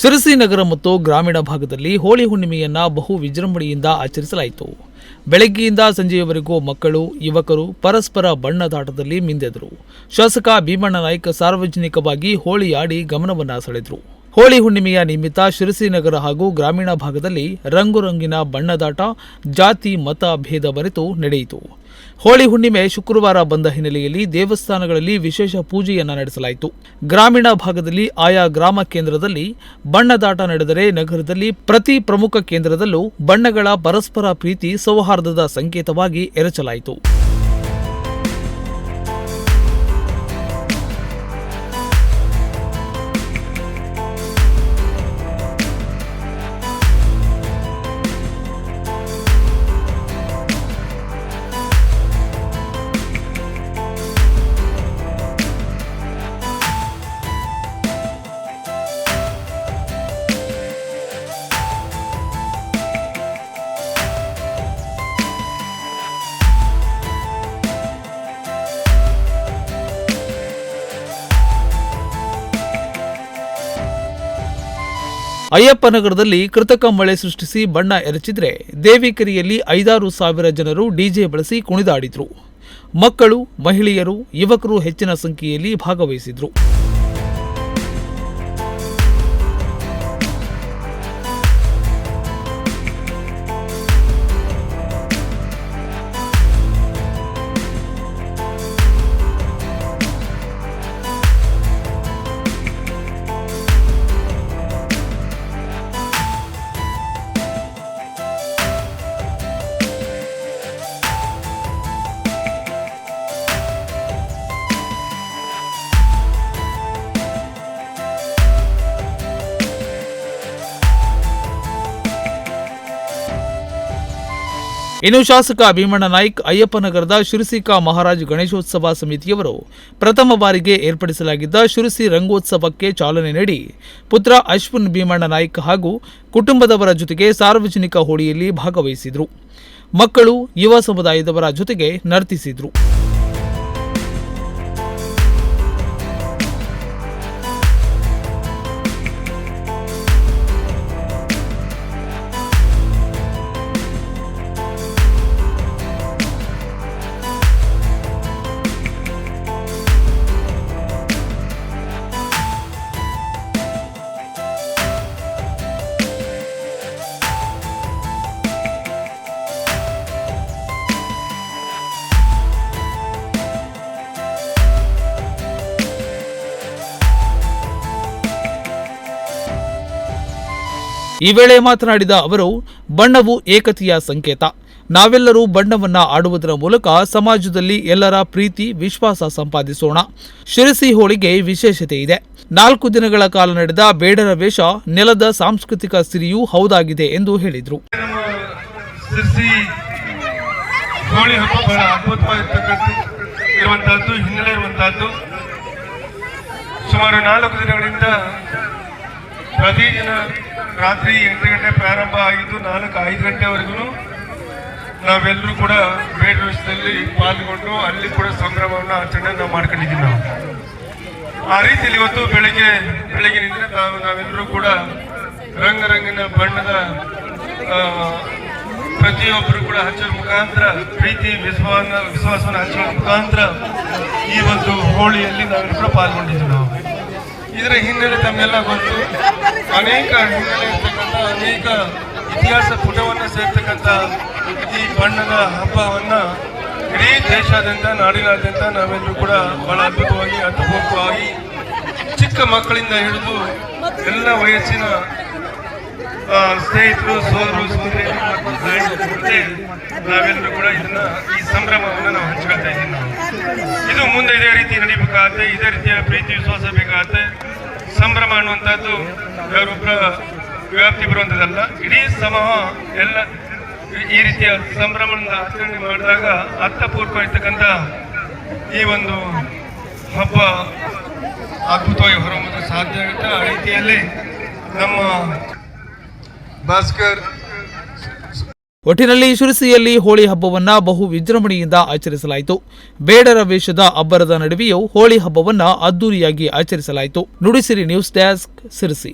ಶಿರಸಿ ನಗರ ಮತ್ತು ಗ್ರಾಮೀಣ ಭಾಗದಲ್ಲಿ ಹೋಳಿ ಹುಣ್ಣಿಮೆಯನ್ನು ಬಹು ವಿಜೃಂಭಣೆಯಿಂದ ಆಚರಿಸಲಾಯಿತು. ಬೆಳಗ್ಗೆಯಿಂದ ಸಂಜೆಯವರೆಗೂ ಮಕ್ಕಳು, ಯುವಕರು ಪರಸ್ಪರ ಬಣ್ಣದಾಟದಲ್ಲಿ ಮಿಂದೆದರು. ಶಾಸಕ ಭೀಮಣ್ಣ ನಾಯ್ಕ ಸಾರ್ವಜನಿಕವಾಗಿ ಹೋಳಿ ಆಡಿ ಗಮನವನ್ನು ಸೆಳೆದರು. ಹೋಳಿ ಹುಣ್ಣಿಮೆಯ ನಿಮಿತ್ತ ಶಿರಸಿ ನಗರ ಹಾಗೂ ಗ್ರಾಮೀಣ ಭಾಗದಲ್ಲಿ ರಂಗುರಂಗಿನ ಬಣ್ಣದಾಟ, ಜಾತಿ ಮತ ಭೇದ ಬರೆತು ನಡೆಯಿತು. ಹೋಳಿ ಹುಣ್ಣಿಮೆ ಶುಕ್ರವಾರ ಬಂದ ಹಿನ್ನೆಲೆಯಲ್ಲಿ ದೇವಸ್ಥಾನಗಳಲ್ಲಿ ವಿಶೇಷ ಪೂಜೆಯನ್ನ ನಡೆಸಲಾಯಿತು. ಗ್ರಾಮೀಣ ಭಾಗದಲ್ಲಿ ಆಯಾ ಗ್ರಾಮ ಕೇಂದ್ರದಲ್ಲಿ ಬಣ್ಣದಾಟ ನಡೆದರೆ ನಗರದಲ್ಲಿ ಪ್ರತಿ ಪ್ರಮುಖ ಕೇಂದ್ರದಲ್ಲೂ ಬಣ್ಣಗಳ ಪರಸ್ಪರ ಪ್ರೀತಿ ಸೌಹಾರ್ದದ ಸಂಕೇತವಾಗಿ ಎರಚಲಾಯಿತು. ಅಯ್ಯಪ್ಪನಗರದಲ್ಲಿ ಕೃತಕ ಮಳೆ ಸೃಷ್ಟಿಸಿ ಬಣ್ಣ ಎರಚಿದ್ರೆ ದೇವಿಕೆರೆಯಲ್ಲಿ ಐದಾರು ಸಾವಿರ ಜನರು ಡಿಜೆ ಬಳಸಿ ಕುಣಿದಾಡಿದ್ರು. ಮಕ್ಕಳು, ಮಹಿಳೆಯರು, ಯುವಕರು ಹೆಚ್ಚಿನ ಸಂಖ್ಯೆಯಲ್ಲಿ ಭಾಗವಹಿಸಿದ್ರು. ಇನ್ನು ಶಾಸಕ ಭೀಮಣ್ಣ ನಾಯ್ಕ್ ಅಯ್ಯಪ್ಪನಗರದ ಶಿರಸಿಕಾ ಮಹಾರಾಜ್ ಗಣೇಶೋತ್ಸವ ಸಮಿತಿಯವರು ಪ್ರಥಮ ಬಾರಿಗೆ ಏರ್ಪಡಿಸಲಾಗಿದ್ದ ಶಿರಸಿ ರಂಗೋತ್ಸವಕ್ಕೆ ಚಾಲನೆ ನೀಡಿ ಪುತ್ರ ಅಶ್ವಿನ್ ಭೀಮಣ್ಣ ನಾಯ್ಕ್ ಹಾಗೂ ಕುಟುಂಬದವರ ಜೊತೆಗೆ ಸಾರ್ವಜನಿಕ ಹೋಳಿಯಲ್ಲಿ ಭಾಗವಹಿಸಿದರು. ಮಕ್ಕಳು ಯುವ ಸಮುದಾಯದವರ ಜೊತೆಗೆ ನರ್ತಿಸಿದ್ರು. ಈ ವೇಳೆ ಮಾತನಾಡಿದ ಅವರು, ಬಣ್ಣವು ಏಕತೆಯ ಸಂಕೇತ. ನಾವೆಲ್ಲರೂ ಬಣ್ಣವನ್ನ ಆಡುವುದರ ಮೂಲಕ ಸಮಾಜದಲ್ಲಿ ಎಲ್ಲರ ಪ್ರೀತಿ, ವಿಶ್ವಾಸ ಸಂಪಾದಿಸೋಣ. ಶಿರಸಿ ಹೋಳಿಗೆ ವಿಶೇಷತೆ ಇದೆ. ನಾಲ್ಕು ದಿನಗಳ ಕಾಲ ನಡೆದ ಬೇಡರ ವೇಷ ನೆಲದ ಸಾಂಸ್ಕೃತಿಕ ಸಿರಿಯೂ ಹೌದಾಗಿದೆ ಎಂದು ಹೇಳಿದರು. ಸುಮಾರು ನಾಲ್ಕು ದಿನಗಳಿಂದ ಪ್ರತಿದಿನ ರಾತ್ರಿ ಎಂಟು ಗಂಟೆ ಪ್ರಾರಂಭ ಆಗಿದ್ದು ನಾಲ್ಕು ಐದು ಗಂಟೆವರೆಗೂ ನಾವೆಲ್ಲರೂ ಕೂಡ ವೇಷದಲ್ಲಿ ಪಾಲ್ಗೊಂಡು ಅಲ್ಲಿ ಕೂಡ ಸಂಭ್ರಮವನ್ನು ಆಚರಣೆ ನಾವು ಮಾಡ್ಕೊಂಡಿದ್ದೀವಿ ನಾವು. ಆ ರೀತಿಯಲ್ಲಿ ಇವತ್ತು ಬೆಳಗ್ಗೆ ಬೆಳಗ್ಗಿನಿಂದ ನಾವು ನಾವೆಲ್ಲರೂ ಕೂಡ ರಂಗರಂಗಿನ ಬಣ್ಣದ ಪ್ರತಿಯೊಬ್ಬರು ಕೂಡ ಹಚ್ಚುವ ಮುಖಾಂತರ, ಪ್ರೀತಿ, ವಿಶ್ವಾಸ, ವಿಶ್ವಾಸವನ್ನು ಹಚ್ಚುವ ಮುಖಾಂತರ ಈ ಒಂದು ಹೋಳಿಯಲ್ಲಿ ನಾವೆಲ್ಲರೂ ಪಾಲ್ಗೊಂಡಿದ್ದೀವಿ ನಾವು. ಇದರ ಹಿನ್ನೆಲೆ ತಮ್ಮೆಲ್ಲ ಗೊತ್ತು ಅನೇಕ ಹಿನ್ನೆಲೆ ಇರ್ತಕ್ಕಂಥ ಅನೇಕ ಇತಿಹಾಸ ಪುಟವನ್ನು ಸೇರ್ತಕ್ಕಂಥ ಈ ಬಣ್ಣದ ಹಬ್ಬವನ್ನು ಇಡೀ ದೇಶಾದ್ಯಂತ, ನಾಡಿನಾದ್ಯಂತ ನಾವೆಲ್ಲರೂ ಕೂಡ ಬಹಳ ಅದ್ಭುತವಾಗಿ ಅದ್ಭುತವಾಗಿ ಚಿಕ್ಕ ಮಕ್ಕಳಿಂದ ಹಿಡಿದು ಎಲ್ಲ ವಯಸ್ಸಿನ ಸ್ನೇಹಿತರು ಸೋದರು ಸೋದರಿಯರು ಮತ್ತು ನಾವೆಲ್ಲರೂ ಕೂಡ ಇದನ್ನ ಈ ಸಂಭ್ರಮವನ್ನು ನಾವು ಹಂಚ್ಕೊಳ್ತಾ ಇದ್ದೀವಿ ನಾವು ಇದು ಮುಂದೆ ಇದೇ ರೀತಿ ನಡಿಬೇಕಾಗತ್ತೆ, ಇದೇ ರೀತಿಯ ಪ್ರೀತಿ ವಿಶ್ವಾಸ ಬೇಕಾಗತ್ತೆ ಸಂಭ್ರಮ ಅನ್ನುವಂಥದ್ದು ಯಾರೊಬ್ಬರ ವ್ಯಾಪ್ತಿ ಬರುವಂಥದ್ದಲ್ಲ. ಇಡೀ ಸಮೂಹ ಎಲ್ಲ ಈ- ರೀತಿಯ ಸಂಭ್ರಮದಿಂದ ಆಚರಣೆ ಮಾಡಿದಾಗ ಅರ್ಥಪೂರ್ವ ಇರ್ತಕ್ಕಂಥ ಈ ಒಂದು ಹಬ್ಬ ಅದ್ಭುತವಾಗಿ ಹೊರಹೊಮ್ಮಲು ಸಾಧ್ಯ ಆಗುತ್ತೆ. ಆ ರೀತಿಯಲ್ಲಿ ನಮ್ಮ ಭಾಸ್ಕರ್ ಒಟ್ಟಿನಲ್ಲಿ ಶಿರಸಿಯಲ್ಲಿ ಹೋಳಿ ಹಬ್ಬವನ್ನ ಬಹು ವಿಜೃಂಭಣೆಯಿಂದ ಆಚರಿಸಲಾಯಿತು. ಬೇಡರ ವೇಷದ ಅಬ್ಬರದ ನಡುವೆಯೂ ಹೋಳಿ ಹಬ್ಬವನ್ನ ಅದ್ದೂರಿಯಾಗಿ ಆಚರಿಸಲಾಯಿತು. Nudisiri news desk Sirsi